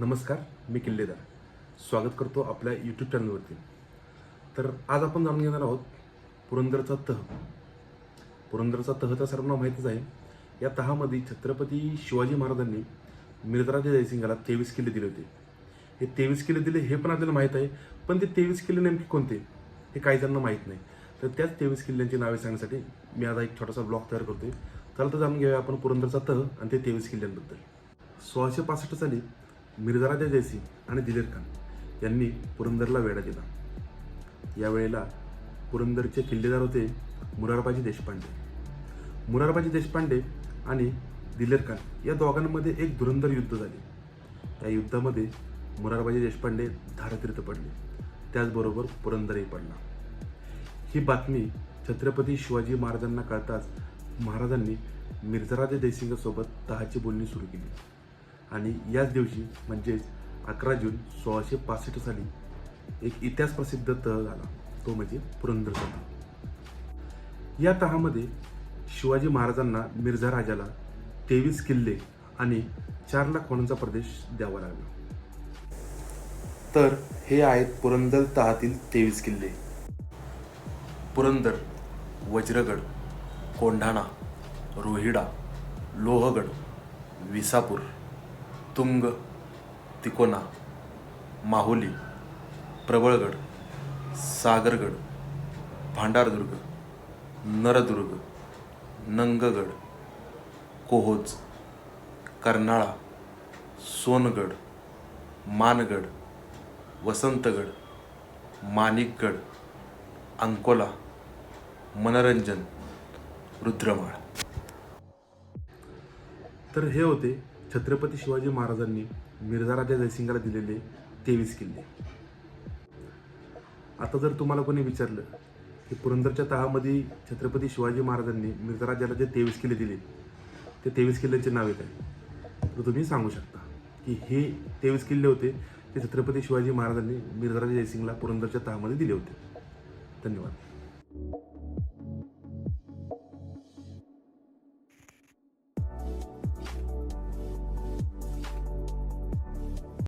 नमस्कार मी किल्लेदार. स्वागत करतो आपल्या यूट्यूब चॅनलवरती तर आज आपण जाणून घेणार आहोत पुरंदरचा तह. पुरंदरचा तह तर सर्वांना माहितीच आहे. या तहामध्ये छत्रपती शिवाजी महाराजांनी मिर्जराजे जयसिंगाला तेवीस किल्ले दिले होते. हे तेवीस किल्ले दिले हे पण आपल्याला माहीत आहे पण ते तेवीस किल्ले नेमके कोणते? हे काही जणांना माहीत नाही. तर त्याच तेवीस किल्ल्यांची नावे सांगण्यासाठी मी आता एक छोटासा ब्लॉग तयार करतोय. चला तर जाणून घेऊया आपण पुरंदरचा तह आणि ते तेवीस किल्ल्यांबद्दल. सोळाशे पासष्ट साली मिर्जाराजा जयसिंग आणि दिलेर खान यांनी पुरंदरला वेढा दिला. यावेळेला पुरंदरचे किल्लेदार होते मुरारबाजी देशपांडे. मुरारबाजी देशपांडे आणि दिलेर खान या दोघांमध्ये एक धुरंधर युद्ध झाले. त्या युद्धामध्ये मुरारबाजी देशपांडे धारतीर्थ पडले. त्याचबरोबर पुरंदरही पडला. ही बातमी छत्रपती शिवाजी महाराजांना कळताच महाराजांनी मिर्झराजे जयसिंगसोबत तहाची बोलणी सुरू केली. आणि याच दिवशी म्हणजेच अकरा जून सोळाशे पासष्ट साली एक इतिहास प्रसिद्ध तह झाला. तो म्हणजे पुरंदर तह या तहामध्ये शिवाजी महाराजांना मिर्झा राजाला तेवीस किल्ले आणि चार लाख वनांचा प्रदेश द्यावा लागला. तर हे आहेत पुरंदर तहातील तेवीस किल्ले. पुरंदर वज्रगड कोंढाणा रोहिडा लोहगड विसापूर. तुंग तिकोना माहुली प्रबळगड सागरगड भांडारदुर्ग नरदुर्ग नंगगड कोहोज कर्नाळा सोनगड मानगड वसंतगड माणिकगड अंकोला मनोरंजन रुद्रमाळ. तर हे होते छत्रपती शिवाजी महाराजांनी मिर्झाराजा जयसिंगाला दिलेले तेवीस किल्ले. आता जर तुम्हाला कोणी विचारलं की पुरंदरच्या तहामध्ये छत्रपती शिवाजी महाराजांनी मिर्झाराजाला जे तेवीस किल्ले दिले ते तेवीस किल्ल्यांचे नावे काय तर तुम्ही सांगू शकता की हे तेवीस किल्ले होते ते छत्रपती शिवाजी महाराजांनी मिर्झाराजा जयसिंगला पुरंदरच्या तहामध्ये दिले होते. धन्यवाद.